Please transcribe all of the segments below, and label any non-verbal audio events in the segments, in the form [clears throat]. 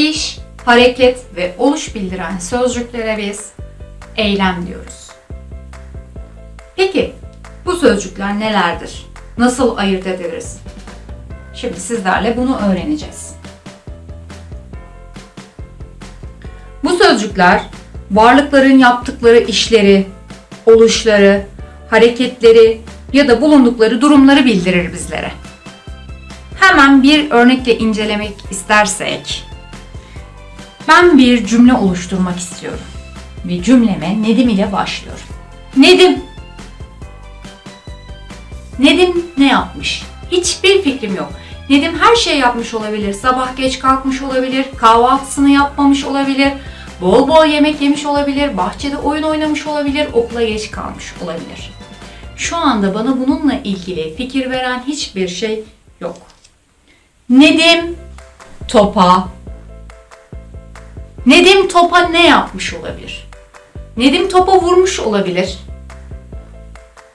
İş, hareket ve oluş bildiren sözcüklere biz eylem diyoruz. Peki bu sözcükler nelerdir? Nasıl ayırt ederiz? Şimdi sizlerle bunu öğreneceğiz. Bu sözcükler varlıkların yaptıkları işleri, oluşları, hareketleri ya da bulundukları durumları bildirir bizlere. Hemen bir örnekle incelemek istersek, ben bir cümle oluşturmak istiyorum. Ve cümleme Nedim ile başlıyorum. Nedim. Nedim ne yapmış? Hiçbir fikrim yok. Nedim her şey yapmış olabilir. Sabah geç kalkmış olabilir, kahvaltısını yapmamış olabilir, bol bol yemek yemiş olabilir, bahçede oyun oynamış olabilir, okula geç kalmış olabilir. Şu anda bana bununla ilgili fikir veren hiçbir şey yok. Nedim topa Nedim topa ne yapmış olabilir? Nedim topa vurmuş olabilir.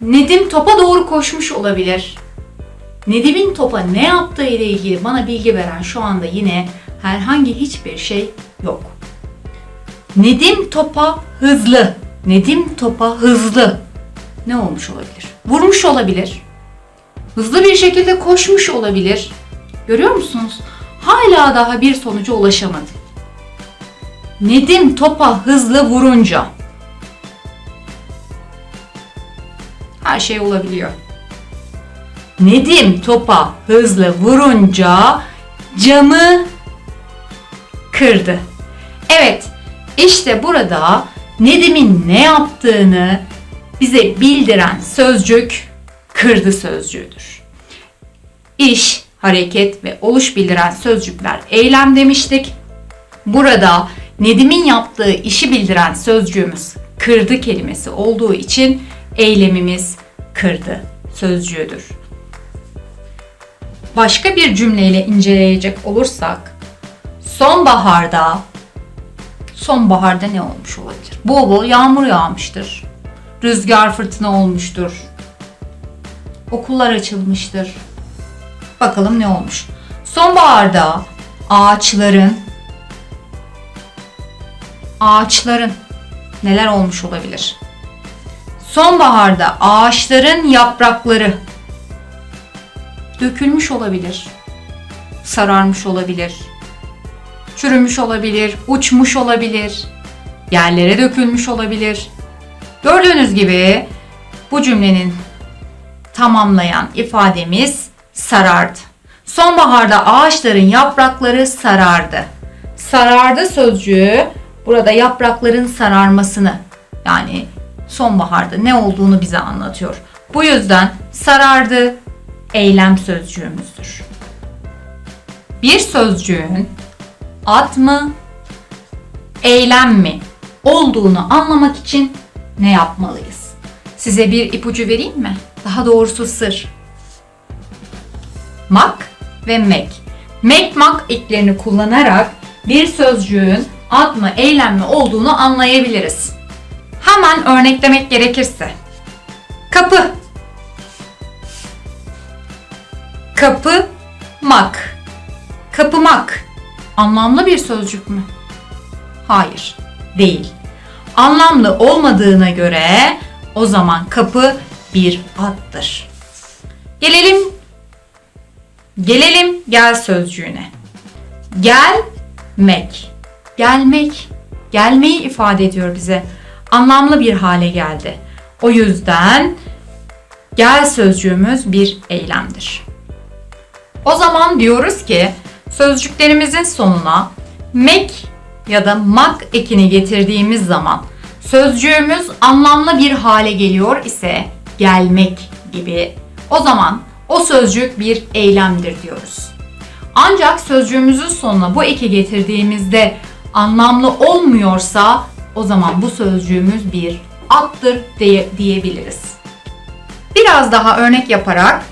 Nedim topa doğru koşmuş olabilir. Nedim'in topa ne yaptığı ile ilgili bana bilgi veren şu anda yine herhangi hiçbir şey yok. Nedim topa hızlı. Nedim topa hızlı. Ne olmuş olabilir? Vurmuş olabilir. Hızlı bir şekilde koşmuş olabilir. Görüyor musunuz? Hala daha bir sonuca ulaşamadım. Nedim topa hızlı vurunca. Her şey olabiliyor. Nedim topa hızlı vurunca camı kırdı. Evet, işte burada Nedim'in ne yaptığını bize bildiren sözcük kırdı sözcüğüdür. İş, hareket ve oluş bildiren sözcükler eylem demiştik. Burada Nedim'in yaptığı işi bildiren sözcüğümüz kırdı kelimesi olduğu için eylemimiz kırdı sözcüğüdür. Başka bir cümleyle inceleyecek olursak sonbaharda sonbaharda ne olmuş olabilir? Bol bol yağmur yağmıştır. Rüzgar fırtına olmuştur. Okullar açılmıştır. Bakalım ne olmuş? Sonbaharda ağaçların ağaçların neler olmuş olabilir? Sonbaharda ağaçların yaprakları dökülmüş olabilir. Sararmış olabilir. Çürümüş olabilir, uçmuş olabilir. Yerlere dökülmüş olabilir. Gördüğünüz gibi bu cümlenin tamamlayan ifademiz sarardı. Sonbaharda ağaçların yaprakları sarardı. Sarardı sözcüğü burada yaprakların sararmasını yani sonbaharda ne olduğunu bize anlatıyor. Bu yüzden sarardı eylem sözcüğümüzdür. Bir sözcüğün ad mı, eylem mi olduğunu anlamak için ne yapmalıyız? Size bir ipucu vereyim mi? Daha doğrusu sır. Mak ve mek. Mek mak eklerini kullanarak bir sözcüğün ad mı, eylem mi olduğunu anlayabiliriz. Hemen örneklemek gerekirse. Kapı. Kapı mak. Kapımak. Anlamlı bir sözcük mü? Hayır, değil. Anlamlı olmadığına göre o zaman kapı bir addır. Gelelim Gelelim gel sözcüğüne. Gelmek. Gelmek. Gelmeyi ifade ediyor bize. Anlamlı bir hale geldi. O yüzden gel sözcüğümüz bir eylemdir. O zaman diyoruz ki sözcüklerimizin sonuna mek ya da mak ekini getirdiğimiz zaman sözcüğümüz anlamlı bir hale geliyor ise gelmek gibi o zaman o sözcük bir eylemdir diyoruz. Ancak sözcüğümüzün sonuna bu eki getirdiğimizde anlamlı olmuyorsa o zaman bu sözcüğümüz bir attır diye, diyebiliriz. Biraz daha örnek yaparak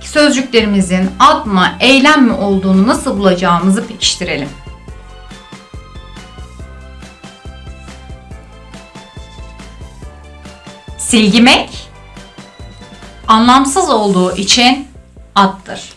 sözcüklerimizin ad mı, eylem mi olduğunu nasıl bulacağımızı pekiştirelim. Silgimek anlamsız olduğu için attır.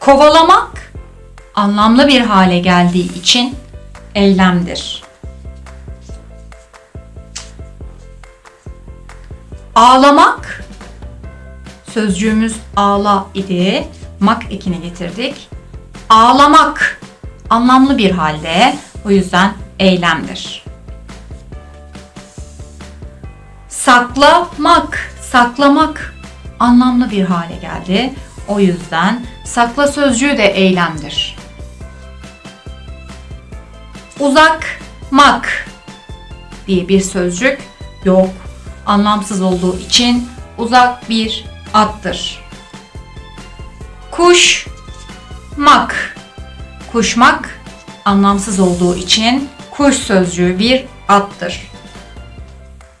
Kovalamak anlamlı bir hale geldiği için eylemdir. Ağlamak sözcüğümüz ağla idi. Mak ekini getirdik. Ağlamak anlamlı bir halde o yüzden eylemdir. Saklamak, saklamak anlamlı bir hale geldi. O yüzden sakla sözcüğü de eylemdir. Uzakmak diye bir sözcük yok. Anlamsız olduğu için uzak bir attır. Kuşmak. Kuşmak anlamsız olduğu için kuş sözcüğü bir attır.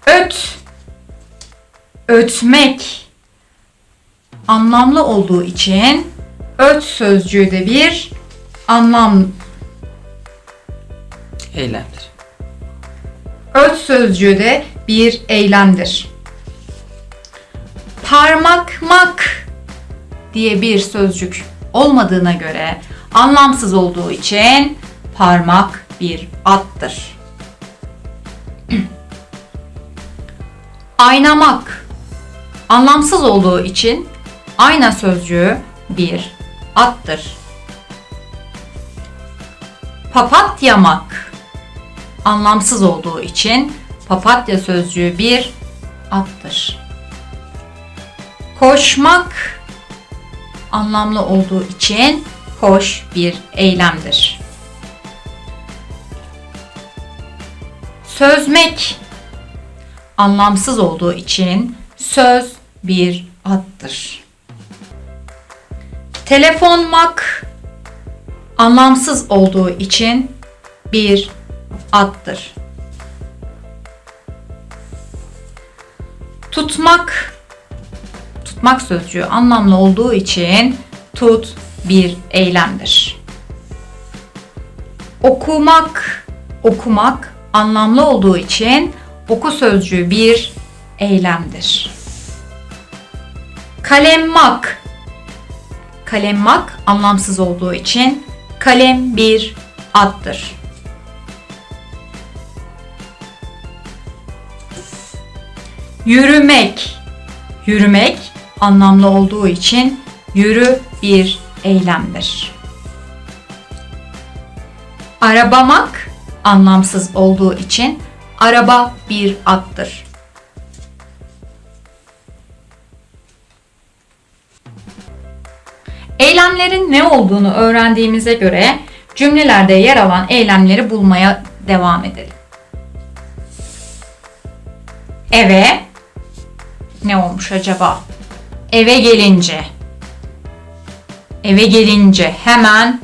Öt. Ötmek anlamlı olduğu için öt sözcüğü de bir anlam Eylemdir. Öt sözcüğü de bir eylemdir. Parmakmak diye bir sözcük olmadığına göre anlamsız olduğu için parmak bir attır. [clears throat] Aynamak anlamsız olduğu için ayna sözcüğü bir attır. Papatyamak anlamsız olduğu için papatya sözcüğü bir attır. Koşmak anlamlı olduğu için koş bir eylemdir. Sözmek anlamsız olduğu için söz bir attır. Telefonmak anlamsız olduğu için bir attır. Tutmak tutmak sözcüğü anlamlı olduğu için tut bir eylemdir. Okumak okumak anlamlı olduğu için oku sözcüğü bir eylemdir. Kalemmak kalemmak anlamsız olduğu için kalem bir attır. Yürümek. Yürümek anlamlı olduğu için yürü bir eylemdir. Arabamak anlamsız olduğu için araba bir attır. Eylemlerin ne olduğunu öğrendiğimize göre cümlelerde yer alan eylemleri bulmaya devam edelim. Eve ne olmuş acaba? Eve gelince eve gelince hemen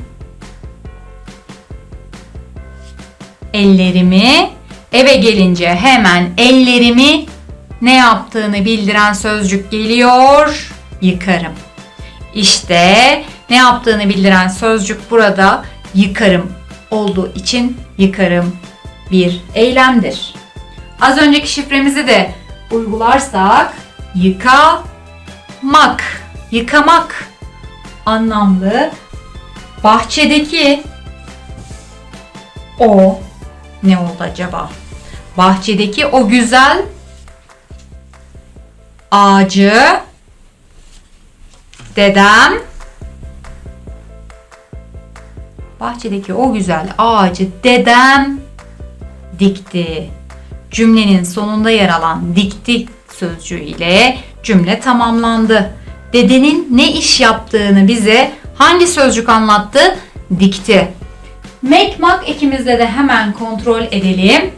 ellerimi eve gelince hemen ellerimi ne yaptığını bildiren sözcük geliyor. Yıkarım. İşte ne yaptığını bildiren sözcük burada yıkarım olduğu için yıkarım bir eylemdir. Az önceki şifremizi de uygularsak yıkamak, yıkamak anlamlı bahçedeki o ne oldu acaba? Bahçedeki o güzel ağacı dedem bahçedeki o güzel ağacı dedem dikti. Cümlenin sonunda yer alan dikti sözcüğü ile cümle tamamlandı. Dedenin ne iş yaptığını bize hangi sözcük anlattı? Dikti. Mekmak ekimizde de hemen kontrol edelim.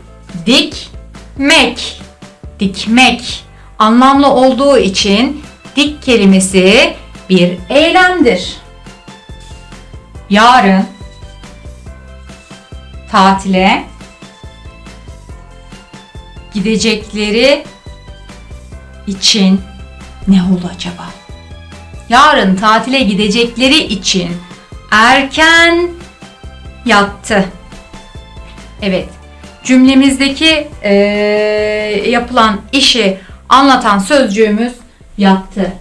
Dikmek. Dikmek. Anlamlı olduğu için dik kelimesi bir eylemdir. Yarın tatile gidecekleri için ne oldu acaba? Yarın tatile gidecekleri için erken yattı. Evet, cümlemizdeki eee, yapılan işi anlatan sözcüğümüz yattı.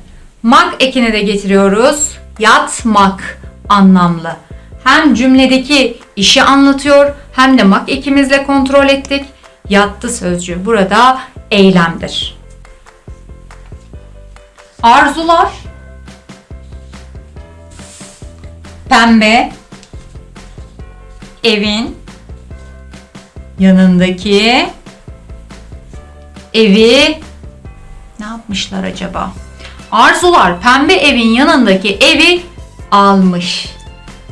Mak ekini de getiriyoruz. Yatmak anlamlı. Hem cümledeki işi anlatıyor hem de mak ekimizle kontrol ettik. Yattı sözcüğü burada eylemdir. Arzular pembe evin yanındaki evi ne yapmışlar acaba? Arzular pembe evin yanındaki evi almış.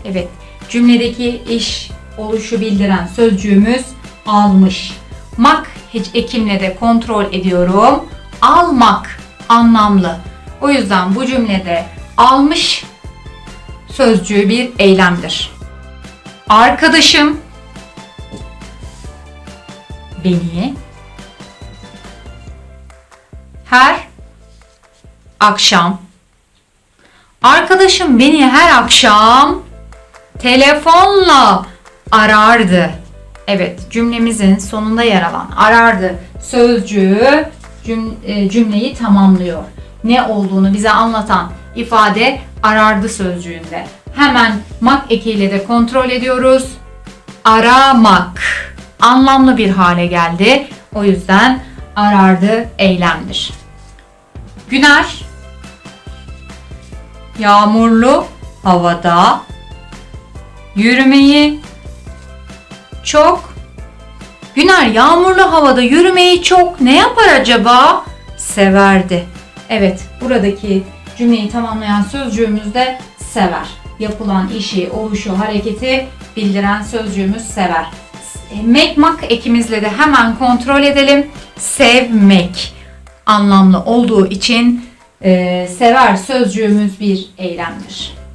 Evet, cümledeki iş oluşu bildiren sözcüğümüz almış. Mak hiç ekimle de kontrol ediyorum. Almak anlamlı. O yüzden bu cümlede almış sözcüğü bir eylemdir. Arkadaşım beni her akşam arkadaşım beni her akşam telefonla arardı. Evet cümlemizin sonunda yer alan arardı sözcüğü e, cümleyi tamamlıyor. Ne olduğunu bize anlatan ifade arardı sözcüğünde. Hemen mak ekiyle de kontrol ediyoruz. Aramak anlamlı bir hale geldi. O yüzden arardı eylemdir. Güner yağmurlu havada yürümeyi çok Güner yağmurlu havada yürümeyi çok ne yapar acaba? Severdi. Evet, buradaki cümleyi tamamlayan sözcüğümüz de sever. Yapılan işi, oluşu, hareketi bildiren sözcüğümüz sever. E, Mek mak ekimizle de hemen kontrol edelim. Sevmek anlamlı olduğu için sever sözcüğümüz bir eylemdir.